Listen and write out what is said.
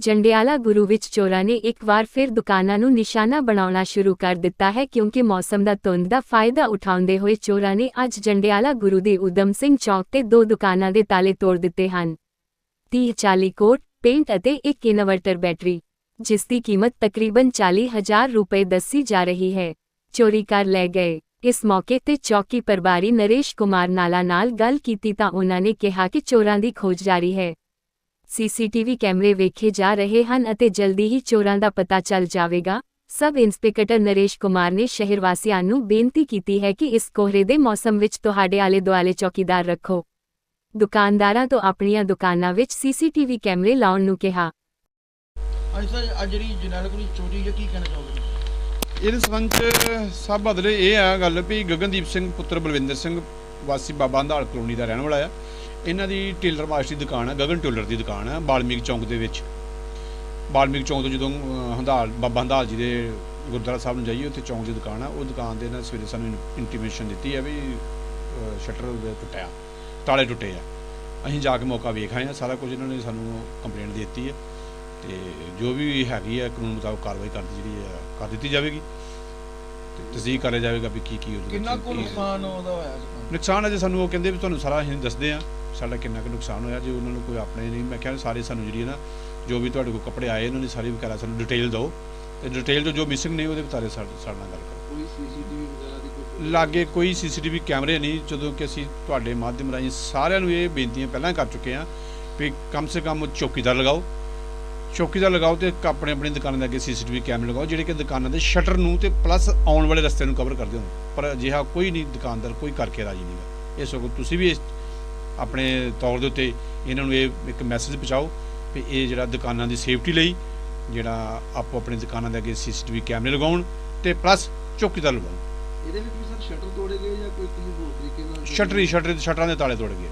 ਜੰਡਿਆਲਾ ਗੁਰੂ ਵਿੱਚ ਚੋਰਾਂ ਨੇ ਇੱਕ ਵਾਰ ਫਿਰ ਦੁਕਾਨਾਂ ਨੂੰ ਨਿਸ਼ਾਨਾ ਬਣਾਉਣਾ ਸ਼ੁਰੂ ਕਰ ਦਿੱਤਾ ਹੈ ਕਿਉਂਕਿ ਮੌਸਮ ਦਾ ਧੁੰਦ ਦਾ ਫਾਇਦਾ ਉਠਾਉਂਦੇ ਹੋਏ ਚੋਰਾਂ ਨੇ ਅੱਜ ਜੰਡਿਆਲਾ ਗੁਰੂ ਦੇ ਉਦਮ ਸਿੰਘ ਚੌਕ ਤੇ ਦੋ ਦੁਕਾਨਾਂ ਦੇ ਤਾਲੇ ਤੋੜ ਦਿੱਤੇ ਹਨ। 30-40 ਕੋਟ, ਪੇਂਟ ਅਤੇ ਇੱਕ ਇਨਵਰਟਰ ਬੈਟਰੀ, ਜਿਸ ਦੀ ਕੀਮਤ ਤਕਰੀਬਨ 40000 ਰੁਪਏ ਦੱਸੀ ਜਾ ਰਹੀ ਹੈ। ਚੋਰੀ ਕਰ ਲੈ ਗਏ। ਇਸ ਮੌਕੇ ਤੇ ਚੌਕੀ ਪ੍ਰਭਾਰੀ ਨਰੇਸ਼ ਕੁਮਾਰ ਨਾਲਾ ਨਾਲ ਗੱਲ ਕੀਤੀ ਤਾਂ ਉਹਨਾਂ ਨੇ ਕਿਹਾ ਕਿ ਚੋਰਾਂ ਦੀ ਖੋਜ ਜਾਰੀ ਹੈ। ਸੀਸੀਟੀਵੀ ਕੈਮਰੇ ਵੇਖੇ ਜਾ ਰਹੇ ਹਨ ਅਤੇ ਜਲਦੀ ਹੀ ਚੋਰਾਂ ਦਾ ਪਤਾ ਚੱਲ ਜਾਵੇਗਾ। ਸਬ ਇੰਸਪੈਕਟਰ ਨਰੇਸ਼ ਕੁਮਾਰ ਨੇ ਸ਼ਹਿਰ ਵਾਸੀਆਂ ਨੂੰ ਬੇਨਤੀ ਕੀਤੀ ਹੈ ਕਿ ਇਸ ਕੋਹਰੇ ਦੇ ਮੌਸਮ ਵਿੱਚ ਤੁਹਾਡੇ ਆਲੇ ਦੁਆਲੇ ਚੌਕੀਦਾਰ ਰੱਖੋ। ਦੁਕਾਨਦਾਰਾਂ ਤੋਂ ਆਪਣੀਆਂ ਦੁਕਾਨਾਂ ਵਿੱਚ ਸੀਸੀਟੀਵੀ ਕੈਮਰੇ ਲਾਉਣ ਨੂੰ ਕਿਹਾ। ਅੱਜ ਸਰ ਅੱਜ ਜਿਹੜੀ ਜਨਰਲ ਕੋਲ ਚੋਰੀ ਹੈ ਕੀ ਕਹਿਣਾ ਚਾਹੋਗੇ? ਇਹਦੇ ਸੰਬੰਧ ਚ ਸਭ ਬਦਲੇ ਇਹ ਆ ਗੱਲ ਵੀ ਗਗਨਦੀਪ ਸਿੰਘ ਪੁੱਤਰ ਬਲਵਿੰਦਰ ਸਿੰਘ ਵਾਸੀ ਬਾਬਾ ਹੰਦਾਲ ਕਲੋਨੀ ਦਾ ਰਹਿਣ ਵਾਲਾ ਆ। ਇਹਨਾਂ ਦੀ ਟੇਲਰ ਮਾਸਟਰ ਦੀ ਦੁਕਾਨ ਆ ਗਗਨ ਟੇਲਰ ਦੀ ਦੁਕਾਨ ਆ ਬਾਲਮੀਕ ਚੌਂਕ ਦੇ ਵਿੱਚ। ਬਾਲਮੀਕ ਚੌਂਕ ਤੋਂ ਜਦੋਂ ਹੰਦਾਲ ਬਾਬਾ ਹੰਦਾਲ ਜੀ ਦੇ ਗੁਰਦੁਆਰਾ ਸਾਹਿਬ ਨੂੰ ਜਾਈਏ ਉੱਥੇ ਚੌਂਕ ਦੀ ਦੁਕਾਨ ਆ ਉਹ ਦੁਕਾਨ ਦੇ ਨਾਲ ਸਵੇਰੇ ਸਾਨੂੰ ਇੰਟੀਮੇਸ਼ਨ ਦਿੱਤੀ ਆ ਵੀ ਸ਼ਟਰ ਟੁੱਟਿਆ ਤਾਲੇ ਟੁੱਟੇ ਆ। ਅਸੀਂ ਜਾ ਕੇ ਮੌਕਾ ਵੇਖ ਆਏ ਆ ਸਾਰਾ ਕੁਝ ਇਹਨਾਂ ਨੇ ਸਾਨੂੰ ਕੰਪਲੇਂਟ ਦਿੱਤੀ ਆ ਤੇ ਜੋ ਵੀ ਹੈਗੀ ਆ ਕਾਨੂੰਨ ਮੁਤਾਬਕ ਕਾਰਵਾਈ ਕਰਦੀ ਜਿਹੜੀ ਆ ਕਰ ਦਿੱਤੀ ਜਾਵੇਗੀ। ਤੇ ਤਸਦੀਕ ਕਰਿਆ ਜਾਵੇਗਾ ਵੀ ਕੀ ਕੀ ਉਹਦੇ ਕਿੰਨਾ ਕੁ ਨੁਕਸਾਨ ਉਹਦਾ ਹੋਇਆ ਜੀ? ਨੁਕਸਾਨ ਅਜੇ ਸਾਨੂੰ ਉਹ ਕਹਿੰਦੇ ਵੀ ਤੁਹਾਨੂੰ ਸਾਰਾ ਅਸੀਂ ਦੱਸਦੇ ਆ ਸਾਡਾ ਕਿੰਨਾ ਕੁ ਨੁਕਸਾਨ ਹੋਇਆ ਜੇ ਉਹਨਾਂ ਨੂੰ ਕੋਈ ਆਪਣੇ ਨਹੀਂ ਮੈਂ ਕਿਹਾ ਸਾਰੇ ਸਾਨੂੰ ਜਿਹੜੀ ਹੈ ਨਾ ਜੋ ਵੀ ਤੁਹਾਡੇ ਕੋਲ ਕੱਪੜੇ ਆਏ ਇਹਨਾਂ ਦੀ ਸਾਰੀ ਵਗੈਰਾ ਸਾਨੂੰ ਡਿਟੇਲ ਦਿਓ। ਤੇ ਡਿਟੇਲ ਤੋਂ ਜੋ ਮਿਸਿੰਗ ਨੇ ਉਹਦੇ ਬਾਰੇ ਸਾਡੇ ਸਾਡੇ ਨਾਲ ਗੱਲ ਕਰੋ। ਕੋਈ ਸੀਸੀਟੀਵੀ ਵਗੈਰਾ ਦੀ ਕੋਈ ਲਾਗੇ ਕੋਈ ਸੀਸੀਟੀਵੀ ਕੈਮਰੇ ਨਹੀਂ ਜਦੋਂ ਕਿ ਅਸੀਂ ਤੁਹਾਡੇ ਮਾਧਿਅਮ ਰਾਹੀਂ ਸਾਰਿਆਂ ਨੂੰ ਇਹ ਬੇਨਤੀਆਂ ਪਹਿਲਾਂ ਕਰ ਚੁੱਕੇ ਹਾਂ ਵੀ ਕਮ ਸੇ ਕਮ ਚੌਕੀਦਾਰ ਲਗਾਓ। ਚੌਕੀਦਾਰ ਲਗਾਓ ਤੇ ਆਪਣੇ ਆਪਣੀ ਦੁਕਾਨਾਂ ਦੇ ਅੱਗੇ ਸੀਸੀਟੀਵੀ ਕੈਮਰੇ ਲਗਾਓ ਜਿਹੜੇ ਕਿ ਦੁਕਾਨਾਂ ਦੇ ਸ਼ਟਰ ਨੂੰ ਤੇ ਪਲੱਸ ਆਉਣ ਵਾਲੇ ਰਸਤੇ ਨੂੰ ਕਵਰ ਕਰਦੇ ਹੋਣ। ਪਰ ਅਜਿਹਾ ਕੋਈ ਨਹੀਂ ਦੁਕਾਨਦਾਰ ਕੋਈ ਕਰਕੇ ਰਾਜੀ ਨਹੀਂਗਾ ਇਹ ਸਗੋਂ ਤੁਸੀਂ ਵੀ ਇਸ ਆਪਣੇ ਤੌਰ ਦੇ ਉੱਤੇ ਇਹਨਾਂ ਨੂੰ ਇਹ ਇੱਕ ਮੈਸੇਜ ਪਹੁੰਚਾਓ ਵੀ ਇਹ ਜਿਹੜਾ ਦੁਕਾਨਾਂ ਦੀ ਸੇਫਟੀ ਲਈ ਜਿਹੜਾ ਆਪੋ ਆਪਣੀ ਦੁਕਾਨਾਂ ਦੇ ਅੱਗੇ ਸੀਸੀਟੀਵੀ ਕੈਮਰੇ ਲਗਾਉਣ ਤੇ ਪਲੱਸ ਚੌਕੀਦਾਰ ਲਗਾਉਣ। ਇਹਦੇ ਵਿੱਚ ਵੀ ਸਰ ਸ਼ਟਰ ਤੋੜੇ ਗਏ ਜਾਂ ਕੋਈ ਕਿਸੇ ਹੋਰ ਤਰੀਕੇ ਨਾਲ ਸ਼ਟਰੀ ਸ਼ਟਰ ਸ਼ਟਰਾਂ ਦੇ ਤਾਲੇ ਤੋੜ ਗਏ।